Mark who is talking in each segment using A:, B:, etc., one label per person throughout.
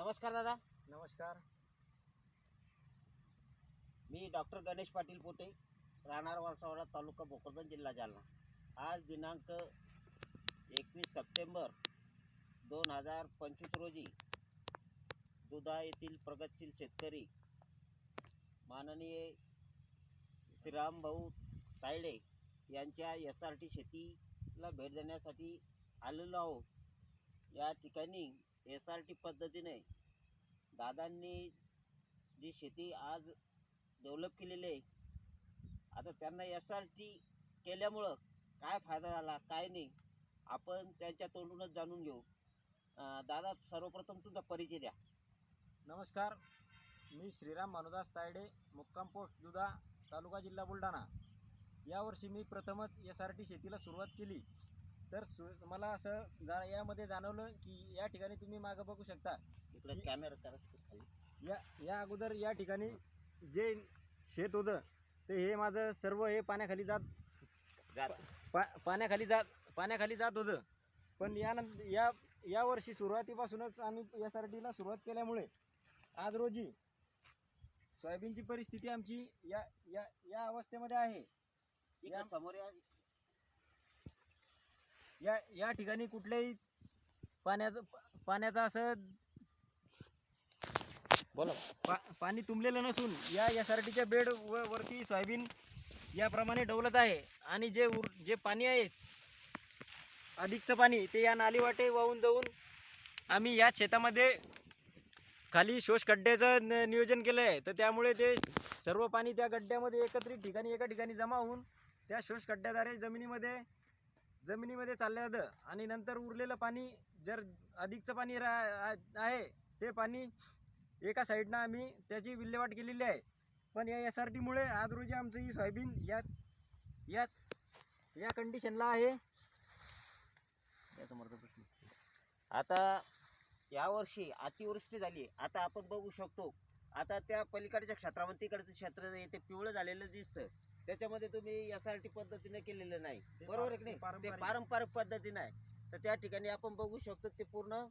A: नमस्कार दादा.
B: नमस्कार.
A: मी डॉक्टर गणेश पाटील पोटे राहणार वालसावडा तालुका भोकरदन जिल्हा जालना. आज दिनांक एकवीस सप्टेंबर दोन हजार पंचवीस रोजी दुधा येथील प्रगतशील शेतकरी माननीय श्रीराम भाऊ तायडे यांच्या एस आर टी शेतीला भेट देण्यासाठी आलेलो आहोत. या ठिकाणी एस आर टी पद्धतीने दादांनी जी शेती आज डेव्हलप केलेली आहे आता त्यांना एस आर टी केल्यामुळं काय फायदा झाला काय नाही आपण त्यांच्या तोंडूनच जाणून घेऊ. दादा सर्वप्रथम तुमचा परिचय द्या.
B: नमस्कार मी श्रीराम मानुदास तायडे मुक्काम पोस्ट दुधा तालुका जिल्हा बुलढाणा. यावर्षी मी प्रथमच एस आर टी शेतीला सुरुवात केली. तर सु मला असं जा यामध्ये जाणवलं की या ठिकाणी तुम्ही मागं बघू शकता
A: इकडे कॅमेरा.
B: या या अगोदर या ठिकाणी जे शेत होतं ते हे माझं सर्व हे पाण्याखाली जात
A: जात.
B: पा पाण्याखाली जात पाण्याखाली जात होतं. पण यानंतर या यावर्षी सुरुवातीपासूनच आम्ही एस आर टीला सुरुवात केल्यामुळे आज रोजी सोयाबीनची परिस्थिती आमची या या या अवस्थेमध्ये आहे.
A: समोर या
B: या या ठिकाणी कुठल्याही पाण्याचं पाण्याचं असं
A: बोला.
B: पा पाणी तुंबलेलं नसून या एस आर टीच्या बेड व वरती सोयाबीन याप्रमाणे डवलत आहे. आणि जे उर जे पाणी आहे अधिकचं पाणी ते या नालीवाटे वाहून जाऊन आम्ही या शेतामध्ये खाली शोष खड्ड्याचं नियोजन केलं आहे. तर त्यामुळे ते सर्व पाणी त्या गड्ड्यामध्ये एकत्रित ठिकाणी एका ठिकाणी जमा होऊन त्या शोष खड्ड्याद्वारे जमिनीमध्ये जमिनीमध्ये चाललं जातं आणि नंतर उरलेलं पाणी जर अधिकचं पाणी रा आहे ते पाणी एका साईडनं आम्ही त्याची विल्हेवाट केलेली आहे. पण या एस आर टीमुळे आज रोजी आमचं ही सोयाबीन यात यात या कंडिशनला आहे. त्यासमोरचा प्रश्न.
A: आता यावर्षी अतिवृष्टी झाली. आता आपण बघू शकतो. आता त्या पलीकडच्या क्षेत्रामध्ये तिकडचं क्षेत्र येते पिवळं झालेलं दिसतं. त्याच्यामध्ये तुम्ही एस आर टी पद्धतीने केलेलं नाही. बरोबर आहे की नाही?
B: ते पारंपरिक.
A: पद्धतीने आहे तर त्या ठिकाणी आपण बघू शकतो ते पूर्ण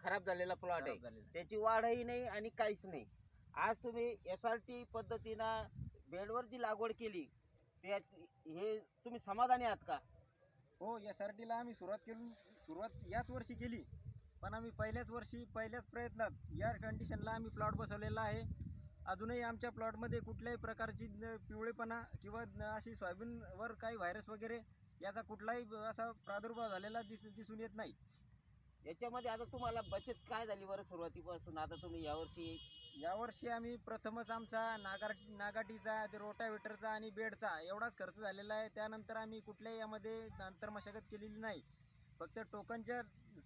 A: खराब झालेला प्लॉट आहे. त्याची वाढही नाही आणि काहीच नाही. आज तुम्ही एस आर टी पद्धतीनं बेडवर जी लागवड केली त्या हे तुम्ही समाधानी आहात का?
B: हो एस आर टीला आम्ही सुरुवात केली सुरुवात याच वर्षी केली. पण आम्ही पहिल्याच वर्षी पहिल्याच प्रयत्नात या कंडिशनला आम्ही प्लॉट बसवलेला आहे. अजूनही आमच्या प्लॉटमध्ये कुठल्याही प्रकारची न- पिवळेपणा किंवा अशी सोयाबीनवर काही व्हायरस वगैरे याचा कुठलाही असा प्रादुर्भाव झालेला दिस दिसून येत नाही.
A: याच्यामध्ये आता तुम्हाला बचत काय झाली बरं सुरुवातीपासून? आता तुम्ही यावर्षी
B: यावर्षी आम्ही प्रथमच आमचा नागार नागाटीचा ते रोटावेटरचा आणि बेडचा एवढाच खर्च झालेला आहे. त्यानंतर आम्ही कुठल्याही यामध्ये अंतर मशागत केलेली नाही. फक्त टोकनच्या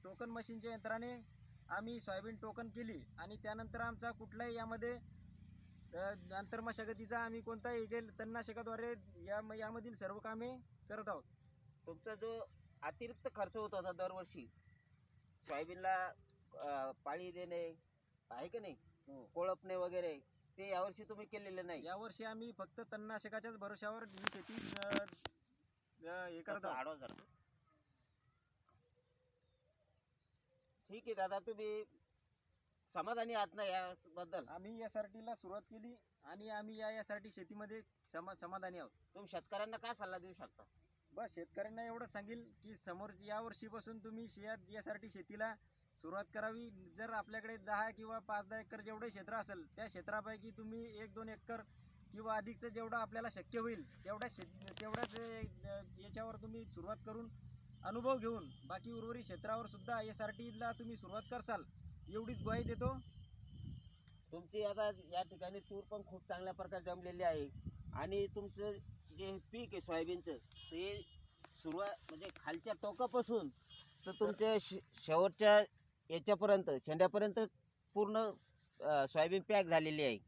B: टोकन मशीनच्या यंत्राने आम्ही सोयाबीन टोकन केली आणि त्यानंतर आमचा कुठलाही यामध्ये अ, अंतर मशागतीचा आम्ही कोणताही गेल तणनाशकाद्वारे या यामधील सर्व कामे करत आहोत.
A: तुमचा जो अतिरिक्त खर्च होत होता दरवर्षी सोयाबीनला पाळी देणे आहे का नाही? कोळपणे वगैरे ते यावर्षी तुम्ही केलेले नाही?
B: यावर्षी आम्ही फक्त तणनाशकाच्याच भरोशावर ही शेती हे करत आहोत.
A: ठीक आहे दादा तुम्ही समाधानी आहात ना याबद्दल.
B: आम्ही एस आर टीला सुरुवात केली आणि आम्ही या टी शेतीमध्ये समा समाधानी आहोत.
A: तुम्ही शेतकऱ्यांना काय सल्ला देऊ शकता?
B: बस शेतकऱ्यांना एवढंच सांगेल की समोर या वर्षीपासून तुम्ही या आर टी शेतीला सुरुवात करावी. जर आपल्याकडे दहा किंवा पाच दहा एकर जेवढे क्षेत्र असेल त्या क्षेत्रापैकी तुम्ही एक दोन एकर किंवा अधिकचं जेवढं आपल्याला शक्य होईल तेवढ्या शेत तेवढ्याच याच्यावर तुम्ही सुरुवात करून अनुभव घेऊन बाकी उर्वरित क्षेत्रावर सुद्धा एस आर टीला तुम्ही सुरुवात करसाल. एवढीच ग्वाही देतो.
A: तुमची आता या ठिकाणी तूर पण खूप चांगल्या प्रकारे जमलेली आहे. आणि तुमचं जे पीक आहे सोयाबीनचं ते सुरुवात म्हणजे खालच्या टोकापासून तर तुमच्या शे- शेवटच्या याच्यापर्यंत शेंड्यापर्यंत पूर्ण अं, सोयाबीन पॅक झालेली आहे.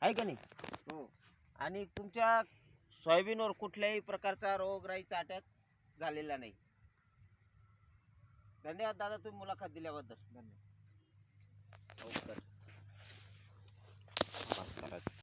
A: आहे का नाही?
B: हो.
A: आणि तुमच्या सोयाबीनवर कुठल्याही प्रकारचा रोगराईचा अटॅक झालेला नाही. धन्यवाद दादा तुम्ही मुलाखत दिल्याबद्दल.
B: धन्यवाद.
A: हो, कर.